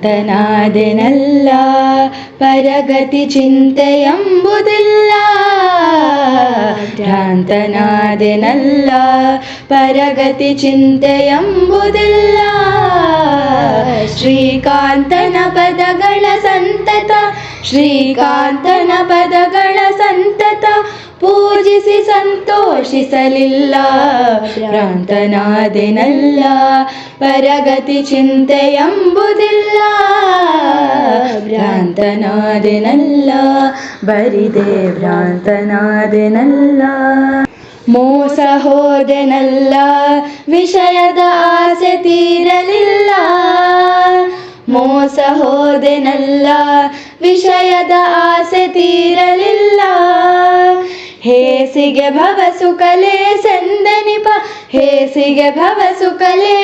ಭ್ರಾಂತನಾದೆನಲ್ಲ ಪರಗತಿ ಚಿಂತೆಯಂಬುದಿಲ್ಲ ಭ್ರಾಂತನಾದೆನಲ್ಲ ಪರಗತಿ ಚಿಂತೆಯಂಬುದಿಲ್ಲ ಶ್ರೀಕಾಂತನ ಪದಗಳ ಸಂತತ ಶ್ರೀಕಾಂತನ ಪದಗಳ ಸಂತತ ಪೂಜಿಸಿ ಸಂತೋಷಿಸಲಿಲ್ಲ, ಭ್ರಾಂತನಾದೆನಲ್ಲ, ಪರಗತಿ ಚಿಂತೆಯಂಬುದಿಲ್ಲ, ಭ್ರಾಂತನಾದೆನಲ್ಲ, ಬರಿದೆ ಭ್ರಾಂತನಾದೆನಲ್ಲ. ಮೋಸ ಹೋದೆನಲ್ಲ, ವಿಷಯದ ಆಸೆ ತೀರಲಿಲ್ಲ, ಮೋಸ ಹೋದೆನಲ್ಲ, ವಿಷಯದ ಆಸೆ ತೀರಲಿಲ್ಲ ಹೇಸಿಗೆ ಭವ ಸುಕಲೆ ಸೆಂದನಿಪ ಹೇಸಿಗೆ ಭವ ಸುಕಲೆ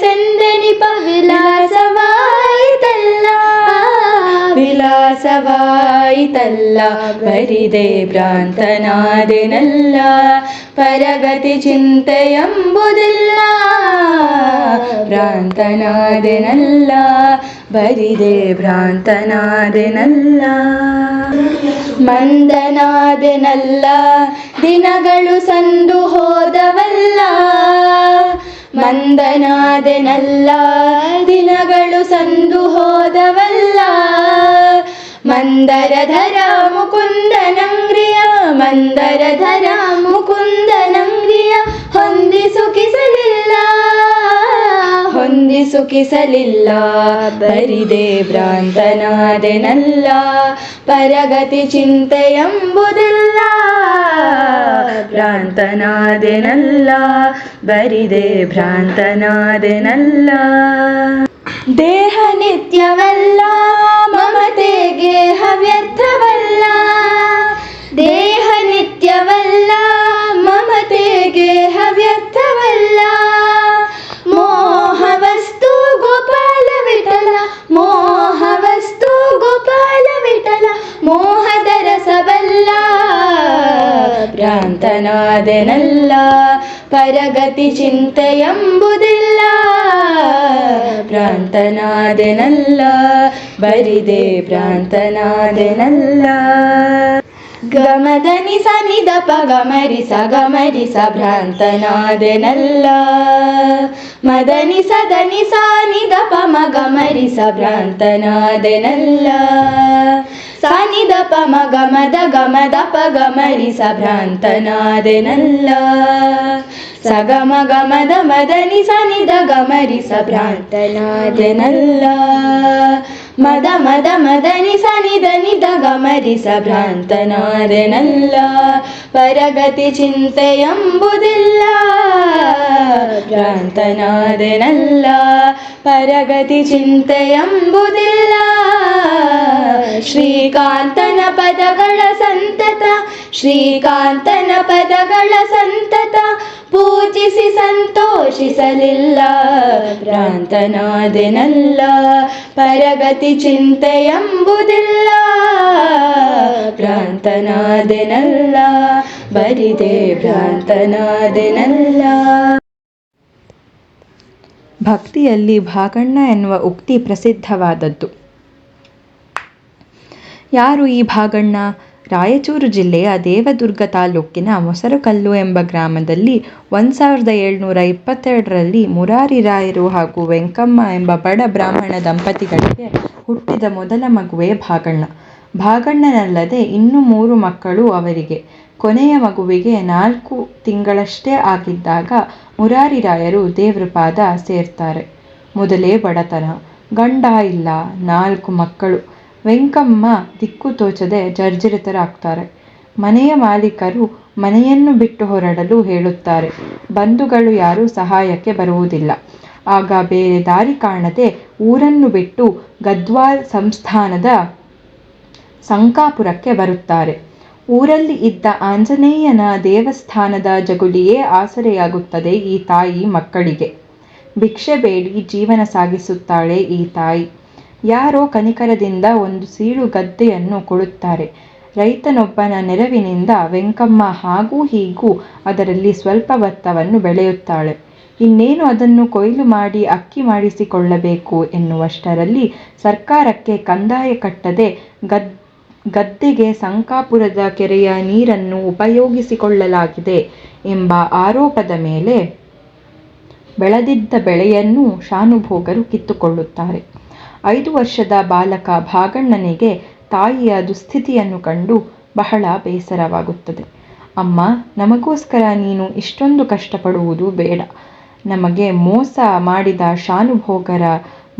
ಸೆಂದನಿಪ ವಿಲಾಸವಾಯಿತಲ್ಲ ವಿಲಾಸವಾಯಿತಲ್ಲ ಬರಿದೆ ಭ್ರಾಂತನಾದೆನಲ್ಲ ಪರಗತಿ ಚಿಂತೆಯಂಬುದಿಲ್ಲ ಭ್ರಾಂತನಾದೆನಲ್ಲ ಬರಿದೆ ಭ್ರಾಂತನಾದೆನಲ್ಲ. ಮಂದನಾದೆನಲ್ಲ. ದಿನಗಳು ಸಂದು ಹೋದವಲ್ಲ. ಮಂದನಾದೆನಲ್ಲ. ದಿನಗಳು ಸಂದು ಹೋದವಲ್ಲ. ಮಂದರಧರ ಮುಕುಂದನಂಗ್ರಿಯ ಮಂದರಧರ ಮುಕುಂದನಂಗ್ರಿಯ ಹೊಂದಿಸುಕಿಸಲಿಲ್ಲ ಹೊಂದಿಸುಕಿಸಲಿಲ್ಲ ಬರಿದೆ ಭ್ರಾಂತನಾದೆನಲ್ಲ. ಪರಗತಿ ಚಿಂತೆಯಂಬುದಿಲ್ಲ ಭ್ರಾಂತನಾದೆನಲ್ಲ. ಬರಿದೆ ಭ್ರಾಂತನಾದೆನಲ್ಲ. ದೇಹ ನಿತ್ಯವಲ್ಲ ಮಮತೆಗೆ ಹವ್ಯರ್ಥವಲ್ಲ. ಮೋಹದ ರಸವಲ್ಲ, ಭ್ರಾಂತನಾದೆನಲ್ಲ, ಪರಗತಿ ಚಿಂತೆಯಂಬುದಿಲ್ಲ, ಭ್ರಾಂತನಾದೆನಲ್ಲ, ಬರಿದೆ ಭ್ರಾಂತನಾದೆನಲ್ಲ. ಗಮದನಿ ಸನಿದಪ ಗಮರಿಸ ಗಮರಿಸ ಭ್ರಾಂತನಾದೆನಲ್ಲ ಮದನಿ ಸದನಿ ಸಾನಿದಪ ಮಗಮರಿಸ ಭ್ರಾಂತನಾದೆನಲ್ಲ ಸಾನಿದಪ ಮಗ ಮದ ಗಮದ ಪಗ ಮರಿಸ ಭ್ರಾಂತನಾದೆನಲ್ಲ ಸಗಮ ಗಮದ ಮದನಿ ಸನಿದ ಗಮರಿಸ ಭ್ರಾಂತನಾದೆನಲ್ಲ ಮದ ಮದ ಮದನಿ ಸನಿದ ನಿದ ಗಮರಿಸ ಭ್ರಾಂತನಾದೆನಲ್ಲ ಪರಗತಿ ಚಿಂತೆಯಂಬುದಿಲ್ಲ, ಭ್ರಾಂತನಾದೆನಲ್ಲ. ಪರಗತಿ ಚಿಂತೆಯಂಬುದಿಲ್ಲ ಶ್ರೀಕಾಂತನ ಪದಗಳ ಸಂತತ, ಶ್ರೀಕಾಂತನ ಪದಗಳ ಸಂತತ, ಪೂಜಿಸಿ ಸಂತೋಷಿಸಲಿಲ್ಲ, ಭ್ರಾಂತನಾದೆನಲ್ಲ, ಪರಗತಿ ಚಿಂತೆಯೆಂಬುದಿಲ್ಲ, ಭ್ರಾಂತನಾದೆನಲ್ಲ, ಬರಿದೆ ಭ್ರಾಂತನಾದೆನಲ್ಲ. ಭಕ್ತಿಯಲ್ಲಿ ಭಾಗಣ್ಣ ಎನ್ನುವ ಉಕ್ತಿ ಪ್ರಸಿದ್ಧವಾದದ್ದು. ಯಾರು ಈ ಭಾಗಣ್ಣ? ರಾಯಚೂರು ಜಿಲ್ಲೆಯ ದೇವದುರ್ಗ ತಾಲೂಕಿನ ಮೊಸರುಕಲ್ಲು ಎಂಬ ಗ್ರಾಮದಲ್ಲಿ ಒಂದು ಸಾವಿರದ ಏಳ್ನೂರ ಇಪ್ಪತ್ತೆರಡರಲ್ಲಿ ಮುರಾರಿ ರಾಯರು ಹಾಗೂ ವೆಂಕಮ್ಮ ಎಂಬ ಬಡ ಬ್ರಾಹ್ಮಣ ದಂಪತಿಗಳಿಗೆ ಹುಟ್ಟಿದ ಮೊದಲ ಮಗುವೇ ಭಾಗಣ್ಣ. ಭಾಗಣ್ಣನಲ್ಲದೆ ಇನ್ನೂ ಮೂರು ಮಕ್ಕಳು ಅವರಿಗೆ. ಕೊನೆಯ ಮಗುವಿಗೆ ನಾಲ್ಕು ತಿಂಗಳಷ್ಟೇ ಆಗಿದ್ದಾಗ ಮುರಾರಿ ರಾಯರು ದೇವ್ರ ಪಾದ ಸೇರ್ತಾರೆ. ಮೊದಲೇ ಬಡತನ. ಗಂಡ ಇಲ್ಲ, ನಾಲ್ಕು ಮಕ್ಕಳು. ವೆಂಕಮ್ಮ ದಿಕ್ಕು ತೋಚದೆ ಜರ್ಜರಿತರಾಗ್ತಾರೆ. ಮನೆಯ ಮಾಲೀಕರು ಮನೆಯನ್ನು ಬಿಟ್ಟು ಹೊರಡಲು ಹೇಳುತ್ತಾರೆ. ಬಂಧುಗಳು ಯಾರೂ ಸಹಾಯಕ್ಕೆ ಬರುವುದಿಲ್ಲ. ಆಗ ಬೇರೆ ದಾರಿ ಕಾಣದೆ ಊರನ್ನು ಬಿಟ್ಟು ಗದ್ವಾಲ್ ಸಂಸ್ಥಾನದ ಸಂಕಾಪುರಕ್ಕೆ ಬರುತ್ತಾರೆ. ಊರಲ್ಲಿ ಇದ್ದ ಆಂಜನೇಯನ ದೇವಸ್ಥಾನದ ಜಗುಲಿಯೇ ಆಸರೆಯಾಗುತ್ತದೆ ಈ ತಾಯಿ ಮಕ್ಕಳಿಗೆ. ಭಿಕ್ಷೆ ಬೇಡಿ ಜೀವನ ಸಾಗಿಸುತ್ತಾಳೆ ಈ ತಾಯಿ. ಯಾರೋ ಕನಿಕರದಿಂದ ಒಂದು ಸೀಳು ಗದ್ದೆಯನ್ನು ಕೊಡುತ್ತಾರೆ ರೈತನೊಬ್ಬನ ನೆರವಿನಿಂದ ವೆಂಕಮ್ಮ ಹಾಗೂ ಹೀಗೂ ಅದರಲ್ಲಿ ಸ್ವಲ್ಪ ಭತ್ತವನ್ನು ಬೆಳೆಯುತ್ತಾಳೆ ಇನ್ನೇನು ಅದನ್ನು ಕೊಯ್ಲು ಮಾಡಿ ಅಕ್ಕಿ ಮಾಡಿಸಿಕೊಳ್ಳಬೇಕು ಎನ್ನುವಷ್ಟರಲ್ಲಿ ಸರ್ಕಾರಕ್ಕೆ ಕಂದಾಯ ಕಟ್ಟದೆ ಗದ್, ಗದ್ದೆಗೆ ಸಂಕಾಪುರದ ಕೆರೆಯ ನೀರನ್ನು ಉಪಯೋಗಿಸಿಕೊಳ್ಳಲಾಗಿದೆ ಎಂಬ ಆರೋಪದ ಮೇಲೆ ಬೆಳೆದಿದ್ದ ಬೆಳೆಯನ್ನೂ ಶಾನುಭೋಗರು ಕಿತ್ತುಕೊಳ್ಳುತ್ತಾರೆ. ಐದು ವರ್ಷದ ಬಾಲಕ ಭಾಗಣ್ಣನಿಗೆ ತಾಯಿಯ ದುಸ್ಥಿತಿಯನ್ನು ಕಂಡು ಬಹಳ ಬೇಸರವಾಗುತ್ತದೆ. ಅಮ್ಮ, ನಮಗೋಸ್ಕರ ನೀನು ಇಷ್ಟೊಂದು ಕಷ್ಟಪಡುವುದು ಬೇಡ. ನಮಗೆ ಮೋಸ ಮಾಡಿದ ಶಾನುಭೋಗರ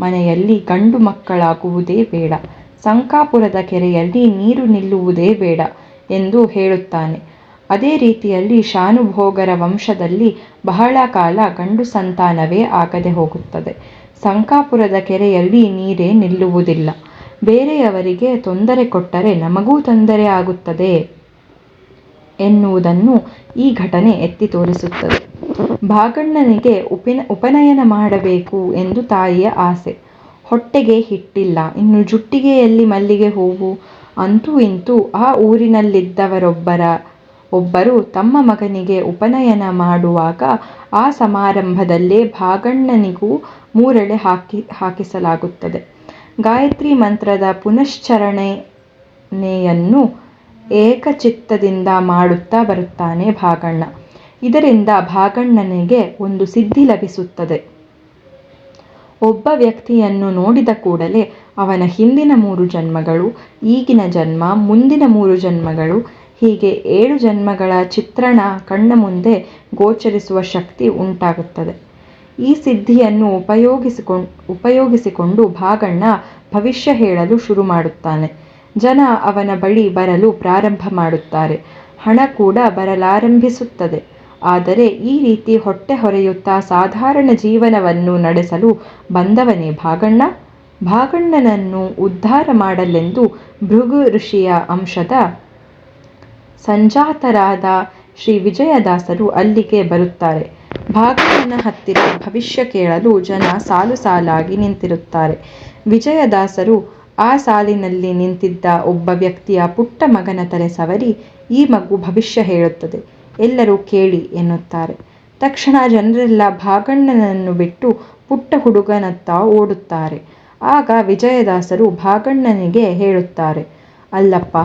ಮನೆಯಲ್ಲಿ ಗಂಡು ಮಕ್ಕಳಾಗುವುದೇ ಬೇಡ. ಸಂಕಾಪುರದ ಕೆರೆಯಲ್ಲಿ ನೀರು ನಿಲ್ಲುವುದೇ ಬೇಡ ಎಂದು ಹೇಳುತ್ತಾನೆ. ಅದೇ ರೀತಿಯಲ್ಲಿ ಶಾನುಭೋಗರ ವಂಶದಲ್ಲಿ ಬಹಳ ಕಾಲ ಗಂಡು ಸಂತಾನವೇ ಆಗದೆ ಹೋಗುತ್ತದೆ. ಸಂಕಾಪುರದ ಕೆರೆಯಲ್ಲಿ ನೀರೇ ನಿಲ್ಲುವುದಿಲ್ಲ. ಬೇರೆಯವರಿಗೆ ತೊಂದರೆ ಕೊಟ್ಟರೆ ನಮಗೂ ತೊಂದರೆ ಆಗುತ್ತದೆ ಎನ್ನುವುದನ್ನು ಈ ಘಟನೆ ಎತ್ತಿ ತೋರಿಸುತ್ತದೆ. ಭಾಗಣ್ಣನಿಗೆ ಉಪನಯನ ಮಾಡಬೇಕು ಎಂದು ತಾಯಿಯ ಆಸೆ. ಹೊಟ್ಟೆಗೆ ಹಿಟ್ಟಿಲ್ಲ, ಇನ್ನು ಜುಟ್ಟಿಗೆಯಲ್ಲಿ ಮಲ್ಲಿಗೆ ಹೂವು? ಅಂತೂ ಇಂತೂ ಆ ಊರಿನಲ್ಲಿದ್ದವರೊಬ್ಬರು ತಮ್ಮ ಮಗನಿಗೆ ಉಪನಯನ ಮಾಡುವಾಗ ಆ ಸಮಾರಂಭದಲ್ಲೇ ಭಾಗಣ್ಣನಿಗೂ ಮೂರಳೆ ಹಾಕಿಸಲಾಗುತ್ತದೆ. ಗಾಯತ್ರಿ ಮಂತ್ರದ ಪುನಶ್ಚರಣೆಯನ್ನು ಏಕಚಿತ್ತದಿಂದ ಮಾಡುತ್ತಾ ಬರುತ್ತಾನೆ ಭಾಗಣ್ಣ. ಇದರಿಂದ ಭಾಗಣ್ಣನಿಗೆ ಒಂದು ಸಿದ್ಧಿ ಲಭಿಸುತ್ತದೆ. ಒಬ್ಬ ವ್ಯಕ್ತಿಯನ್ನು ನೋಡಿದ ಕೂಡಲೇ ಅವನ ಹಿಂದಿನ ಮೂರು ಜನ್ಮಗಳು, ಈಗಿನ ಜನ್ಮ, ಮುಂದಿನ ಮೂರು ಜನ್ಮಗಳು ಹೀಗೆ ಏಳು ಜನ್ಮಗಳ ಚಿತ್ರಣ ಕಣ್ಣ ಮುಂದೆ ಗೋಚರಿಸುವ ಶಕ್ತಿ ಉಂಟಾಗುತ್ತದೆ. ಈ ಸಿದ್ಧಿಯನ್ನು ಉಪಯೋಗಿಸಿಕೊಂಡು ಉಪಯೋಗಿಸಿಕೊಂಡು ಭಾಗಣ್ಣ ಭವಿಷ್ಯ ಹೇಳಲು ಶುರು ಮಾಡುತ್ತಾನೆ. ಜನ ಅವನ ಬಳಿ ಬರಲು ಪ್ರಾರಂಭ ಮಾಡುತ್ತಾರೆ. ಹಣ ಕೂಡ ಬರಲಾರಂಭಿಸುತ್ತದೆ. ಆದರೆ ಈ ರೀತಿ ಹೊಟ್ಟೆ ಹೊರೆಯುತ್ತಾ ಸಾಧಾರಣ ಜೀವನವನ್ನು ನಡೆಸಲು ಬಂದವನೇ ಭಾಗಣ್ಣ. ಭಾಗಣ್ಣನನ್ನು ಉದ್ಧಾರ ಮಾಡಲೆಂದು ಭೃಗು ಋಷಿಯ ಅಂಶದ ಸಂಜಾತರಾದ ಶ್ರೀ ವಿಜಯದಾಸರು ಅಲ್ಲಿಗೆ ಬರುತ್ತಾರೆ. ಭಾಗಣ್ಣನ ಹತ್ತಿರ ಭವಿಷ್ಯ ಕೇಳಲು ಜನ ಸಾಲು ಸಾಲಾಗಿ ನಿಂತಿರುತ್ತಾರೆ. ವಿಜಯದಾಸರು ಆ ಸಾಲಿನಲ್ಲಿ ನಿಂತಿದ್ದ ಒಬ್ಬ ವ್ಯಕ್ತಿಯ ಪುಟ್ಟ ಮಗನ ತಲೆ ಸವರಿ ಈ ಮಗು ಭವಿಷ್ಯ ಹೇಳುತ್ತದೆ, ಎಲ್ಲರೂ ಕೇಳಿ ಎನ್ನುತ್ತಾರೆ. ತಕ್ಷಣ ಜನರೆಲ್ಲ ಭಾಗಣ್ಣನನ್ನು ಬಿಟ್ಟು ಪುಟ್ಟ ಹುಡುಗನತ್ತ ಓಡುತ್ತಾರೆ. ಆಗ ವಿಜಯದಾಸರು ಭಾಗಣ್ಣನಿಗೆ ಹೇಳುತ್ತಾರೆ, ಅಲ್ಲಪ್ಪ,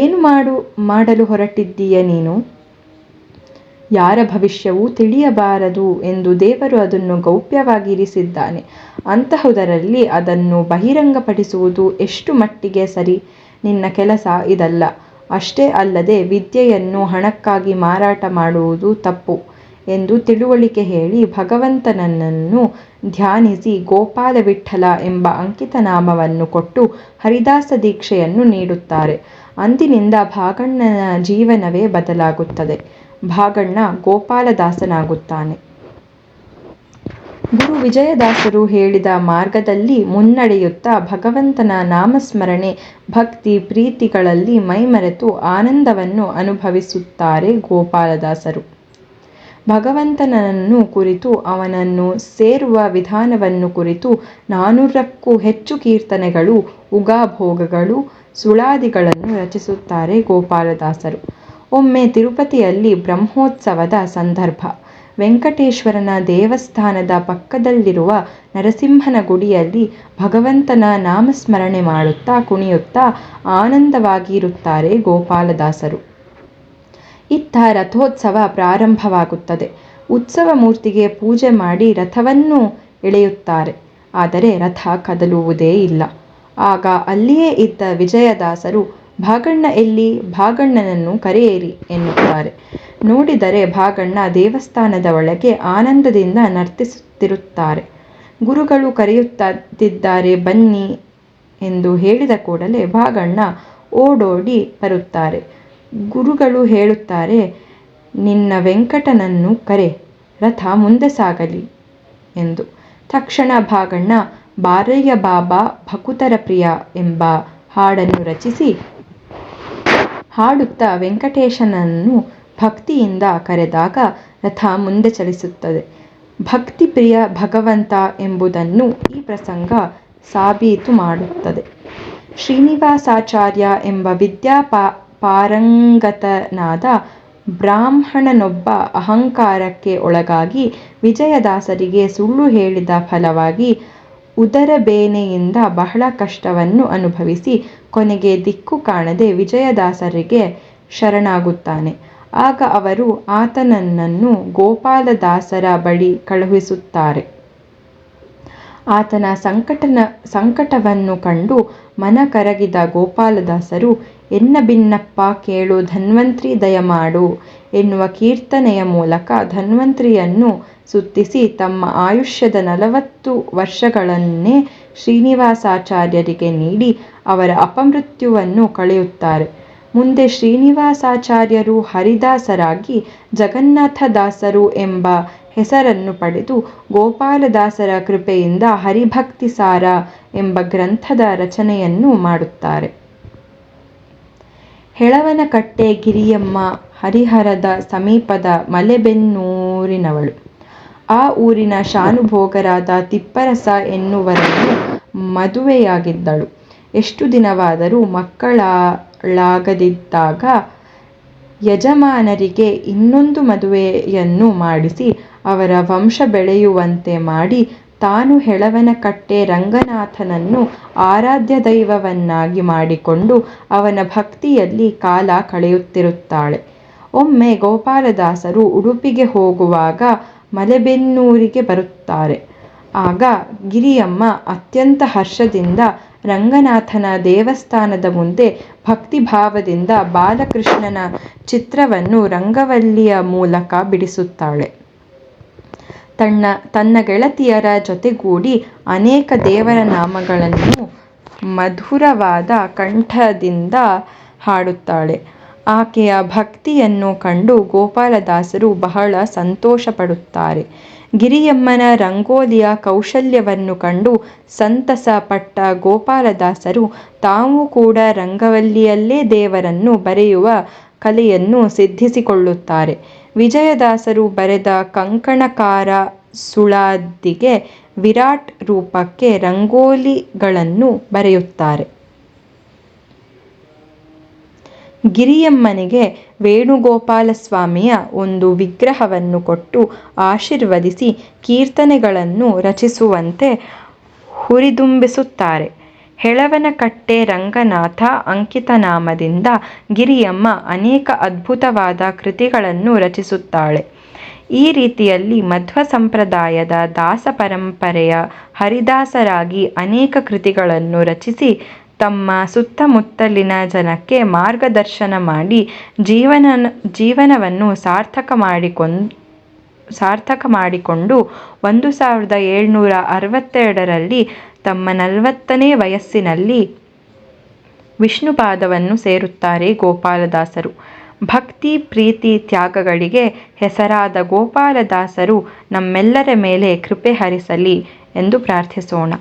ಏನು ಮಾಡು ಮಾಡಲು ಹೊರಟಿದ್ದೀಯ ನೀನು? ಯಾರ ಭವಿಷ್ಯವೂ ತಿಳಿಯಬಾರದು ಎಂದು ದೇವರು ಅದನ್ನು ಗೌಪ್ಯವಾಗಿರಿಸಿದ್ದಾನೆ ಅಂತಹುದರಲ್ಲಿ ಅದನ್ನು ಬಹಿರಂಗಪಡಿಸುವುದು ಎಷ್ಟು ಮಟ್ಟಿಗೆ ಸರಿ? ನಿನ್ನ ಕೆಲಸ ಇದಲ್ಲ. ಅಷ್ಟೇ ಅಲ್ಲದೆ ವಿದ್ಯೆಯನ್ನು ಹಣಕ್ಕಾಗಿ ಮಾರಾಟ ಮಾಡುವುದು ತಪ್ಪು ಎಂದು ತಿಳುವಳಿಕೆ ಹೇಳಿ ಭಗವಂತನನ್ನು ಧ್ಯಾನಿಸಿ ಗೋಪಾಲ ವಿಠಲ ಎಂಬ ಅಂಕಿತನಾಮವನ್ನು ಕೊಟ್ಟು ಹರಿದಾಸ ದೀಕ್ಷೆಯನ್ನು ನೀಡುತ್ತಾರೆ. ಅಂದಿನಿಂದ ಭಾಗಣ್ಣನ ಜೀವನವೇ ಬದಲಾಗುತ್ತದೆ. ಭಾಗಣ್ಣ ಗೋಪಾಲದಾಸನಾಗುತ್ತಾನೆ. ಗುರು ವಿಜಯದಾಸರು ಹೇಳಿದ ಮಾರ್ಗದಲ್ಲಿ ಮುನ್ನಡೆಯುತ್ತಾ ಭಗವಂತನ ನಾಮಸ್ಮರಣೆ, ಭಕ್ತಿ, ಪ್ರೀತಿಗಳಲ್ಲಿ ಮೈಮರೆತು ಆನಂದವನ್ನು ಅನುಭವಿಸುತ್ತಾರೆ ಗೋಪಾಲದಾಸರು. ಭಗವಂತನನ್ನು ಕುರಿತು, ಅವನನ್ನು ಸೇರುವ ವಿಧಾನವನ್ನು ಕುರಿತು ನಾನೂರಕ್ಕೂ ಹೆಚ್ಚು ಕೀರ್ತನೆಗಳು, ಉಗಾಭೋಗಗಳು, ಸುಳಾದಿಗಳನ್ನು ರಚಿಸುತ್ತಾರೆ ಗೋಪಾಲದಾಸರು. ಒಮ್ಮೆ ತಿರುಪತಿಯಲ್ಲಿ ಬ್ರಹ್ಮೋತ್ಸವದ ಸಂದರ್ಭ. ವೆಂಕಟೇಶ್ವರನ ದೇವಸ್ಥಾನದ ಪಕ್ಕದಲ್ಲಿರುವ ನರಸಿಂಹನ ಗುಡಿಯಲ್ಲಿ ಭಗವಂತನ ನಾಮಸ್ಮರಣೆ ಮಾಡುತ್ತಾ ಕುಣಿಯುತ್ತಾ ಆನಂದವಾಗಿರುತ್ತಾರೆ ಗೋಪಾಲದಾಸರು. ಇತ್ತ ರಥೋತ್ಸವ ಪ್ರಾರಂಭವಾಗುತ್ತದೆ. ಉತ್ಸವ ಮೂರ್ತಿಗೆ ಪೂಜೆ ಮಾಡಿ ರಥವನ್ನು ಎಳೆಯುತ್ತಾರೆ. ಆದರೆ ರಥ ಕದಲುವುದೇ ಇಲ್ಲ. ಆಗ ಅಲ್ಲಿಯೇ ಇದ್ದ ವಿಜಯದಾಸರು ಭಾಗಣ್ಣ ಎಲ್ಲಿ? ಭಾಗಣ್ಣನನ್ನು ಕರೆಯಿರಿ ಎನ್ನುತ್ತಾರೆ. ನೋಡಿದರೆ ಭಾಗಣ್ಣ ದೇವಸ್ಥಾನದ ಒಳಗೆ ಆನಂದದಿಂದ ನರ್ತಿಸುತ್ತಿರುತ್ತಾರೆ. ಗುರುಗಳು ಕರೆಯುತ್ತಿದ್ದಾರೆ ಬನ್ನಿ ಎಂದು ಹೇಳಿದ ಕೂಡಲೇ ಭಾಗಣ್ಣ ಓಡೋಡಿ ಬರುತ್ತಾರೆ. ಗುರುಗಳು ಹೇಳುತ್ತಾರೆ, ನಿನ್ನ ವೆಂಕಟನನ್ನು ಕರೆ, ರಥ ಮುಂದೆ ಸಾಗಲಿ ಎಂದು. ತಕ್ಷಣ ಭಾಗಣ್ಣ ಬಾರಯ್ಯ ಬಾಬಾ ಭಕುತರ ಪ್ರಿಯ ಎಂಬ ಹಾಡನ್ನು ರಚಿಸಿ ಹಾಡುತ್ತಾ ವೆಂಕಟೇಶನನ್ನು ಭಕ್ತಿಯಿಂದ ಕರೆದಾಗ ರಥ ಮುಂದೆ ಚಲಿಸುತ್ತದೆ. ಭಕ್ತಿ ಪ್ರಿಯ ಭಗವಂತ ಎಂಬುದನ್ನು ಈ ಪ್ರಸಂಗ ಸಾಬೀತು ಮಾಡುತ್ತದೆ. ಶ್ರೀನಿವಾಸಾಚಾರ್ಯ ಎಂಬ ವಿದ್ಯಾ ಪಾರಂಗತನಾದ ಬ್ರಾಹ್ಮಣನೊಬ್ಬ ಅಹಂಕಾರಕ್ಕೆ ಒಳಗಾಗಿ ವಿಜಯದಾಸರಿಗೆ ಸುಳ್ಳು ಹೇಳಿದ ಫಲವಾಗಿ ಉದರಬೇನೆಯಿಂದ ಬಹಳ ಕಷ್ಟವನ್ನು ಅನುಭವಿಸಿ ಕೊನೆಗೆ ದಿಕ್ಕು ಕಾಣದೆ ವಿಜಯದಾಸರಿಗೆ ಶರಣಾಗುತ್ತಾನೆ. ಆಗ ಅವರು ಆತನನ್ನು ಗೋಪಾಲದಾಸರ ಬಳಿ ಕಳುಹಿಸುತ್ತಾರೆ. ಆತನ ಸಂಕಟನ, ಸಂಕಟವನ್ನು ಕಂಡು ಮನ ಕರಗಿದ ಗೋಪಾಲದಾಸರು, ಎನ್ನ ಭಿನ್ನಪ್ಪ ಕೇಳು, ಧನ್ವಂತ್ರಿ ದಯಮಾಡು ಎನ್ನುವ ಕೀರ್ತನೆಯ ಮೂಲಕ ಧನ್ವಂತ್ರಿಯನ್ನು ಸುತ್ತಿಸಿ ತಮ್ಮ ಆಯುಷ್ಯದ ನಲವತ್ತು ವರ್ಷಗಳನ್ನೇ ಶ್ರೀನಿವಾಸಾಚಾರ್ಯರಿಗೆ ನೀಡಿ ಅವರ ಅಪಮೃತ್ಯುವನ್ನು ಕಳೆಯುತ್ತಾರೆ. ಮುಂದೆ ಶ್ರೀನಿವಾಸಾಚಾರ್ಯರು ಹರಿದಾಸರಾಗಿ ಜಗನ್ನಾಥದಾಸರು ಎಂಬ ಹೆಸರನ್ನು ಪಡೆದು ಗೋಪಾಲದಾಸರ ಕೃಪೆಯಿಂದ ಹರಿಭಕ್ತಿಸಾರ ಎಂಬ ಗ್ರಂಥದ ರಚನೆಯನ್ನು ಮಾಡುತ್ತಾರೆ. ಹೆಳವನಕಟ್ಟೆ ಗಿರಿಯಮ್ಮ ಹರಿಹರದ ಸಮೀಪದ ಮಲೇಬೆನ್ನೂರಿನವಳು. ಆ ಊರಿನ ಶಾನುಭೋಗರಾದ ತಿಪ್ಪರಸ ಎನ್ನುವರನ್ನು ಮದುವೆಯಾಗಿದ್ದಳು. ಎಷ್ಟು ದಿನವಾದರೂ ಮಕ್ಕಳಾಗದಿದ್ದಾಗ ಯಜಮಾನರಿಗೆ ಇನ್ನೊಂದು ಮದುವೆಯನ್ನು ಮಾಡಿಸಿ ಅವರ ವಂಶ ಬೆಳೆಯುವಂತೆ ಮಾಡಿ ತಾನು ಹೆಳವನಕಟ್ಟೆ ರಂಗನಾಥನನ್ನು ಆರಾಧ್ಯ ದೈವವನ್ನಾಗಿ ಮಾಡಿಕೊಂಡು ಅವನ ಭಕ್ತಿಯಲ್ಲಿ ಕಾಲ ಕಳೆಯುತ್ತಿರುತ್ತಾಳೆ. ಒಮ್ಮೆ ಗೋಪಾಲದಾಸರು ಉಡುಪಿಗೆ ಹೋಗುವಾಗ ಮಲೇಬೆನ್ನೂರಿಗೆ ಬರುತ್ತಾರೆ. ಆಗ ಗಿರಿಯಮ್ಮ ಅತ್ಯಂತ ಹರ್ಷದಿಂದ ರಂಗನಾಥನ ದೇವಸ್ಥಾನದ ಮುಂದೆ ಭಕ್ತಿಭಾವದಿಂದ ಬಾಲಕೃಷ್ಣನ ಚಿತ್ರವನ್ನು ರಂಗವಲ್ಲಿಯ ಮೂಲಕ ಬಿಡಿಸುತ್ತಾಳೆ. ತನ್ನ ಗೆಳತಿಯರ ಜೊತೆಗೂಡಿ ಅನೇಕ ದೇವರ ನಾಮಗಳನ್ನು ಮಧುರವಾದ ಕಂಠದಿಂದ ಹಾಡುತ್ತಾಳೆ. ಆಕೆಯ ಭಕ್ತಿಯನ್ನು ಕಂಡು ಗೋಪಾಲದಾಸರು ಬಹಳ ಸಂತೋಷಪಡುತ್ತಾರೆ. ಗಿರಿಯಮ್ಮನ ರಂಗೋಲಿಯ ಕೌಶಲ್ಯವನ್ನು ಕಂಡು ಸಂತಸ ಪಟ್ಟ ಗೋಪಾಲದಾಸರು ತಾವೂ ಕೂಡ ರಂಗವಲ್ಲಿಯಲ್ಲೇ ದೇವರನ್ನು ಬರೆಯುವ ಕಲೆಯನ್ನು ಸಿದ್ಧಿಸಿಕೊಳ್ಳುತ್ತಾರೆ. ವಿಜಯದಾಸರು ಬರೆದ ಕಂಕಣಕಾರ ಸುಳಾದಿಗೆ ವಿರಾಟ್ ರೂಪಕ್ಕೆ ರಂಗೋಲಿಗಳನ್ನು ಬರೆಯುತ್ತಾರೆ. ಗಿರಿಯಮ್ಮನಿಗೆ ವೇಣುಗೋಪಾಲಸ್ವಾಮಿಯ ಒಂದು ವಿಗ್ರಹವನ್ನು ಕೊಟ್ಟು ಆಶೀರ್ವದಿಸಿ ಕೀರ್ತನೆಗಳನ್ನು ರಚಿಸುವಂತೆ ಹುರಿದುಂಬಿಸುತ್ತಾರೆ. ಹೆಳವನಕಟ್ಟೆ ರಂಗನಾಥ ಅಂಕಿತನಾಮದಿಂದ ಗಿರಿಯಮ್ಮ ಅನೇಕ ಅದ್ಭುತವಾದ ಕೃತಿಗಳನ್ನು ರಚಿಸುತ್ತಾಳೆ. ಈ ರೀತಿಯಲ್ಲಿ ಮಧ್ವ ಸಂಪ್ರದಾಯದ ದಾಸ ಪರಂಪರೆಯ ಹರಿದಾಸರಾಗಿ ಅನೇಕ ಕೃತಿಗಳನ್ನು ರಚಿಸಿ ತಮ್ಮ ಸುತ್ತಮುತ್ತಲಿನ ಜನಕ್ಕೆ ಮಾರ್ಗದರ್ಶನ ಮಾಡಿ ಜೀವನ, ಜೀವನವನ್ನು ಸಾರ್ಥಕ ಮಾಡಿಕೊಂಡು ಒಂದು ಸಾವಿರದ ಏಳ್ನೂರ ಅರವತ್ತೆರಡರಲ್ಲಿ ತಮ್ಮ ನಲವತ್ತನೇ ವಯಸ್ಸಿನಲ್ಲಿ ವಿಷ್ಣುಪಾದವನ್ನು ಸೇರುತ್ತಾರೆ ಗೋಪಾಲದಾಸರು. ಭಕ್ತಿ, ಪ್ರೀತಿ, ತ್ಯಾಗಗಳಿಗೆ ಹೆಸರಾದ ಗೋಪಾಲದಾಸರು ನಮ್ಮೆಲ್ಲರ ಮೇಲೆ ಕೃಪೆ ಹರಿಸಲಿ ಎಂದು ಪ್ರಾರ್ಥಿಸೋಣ.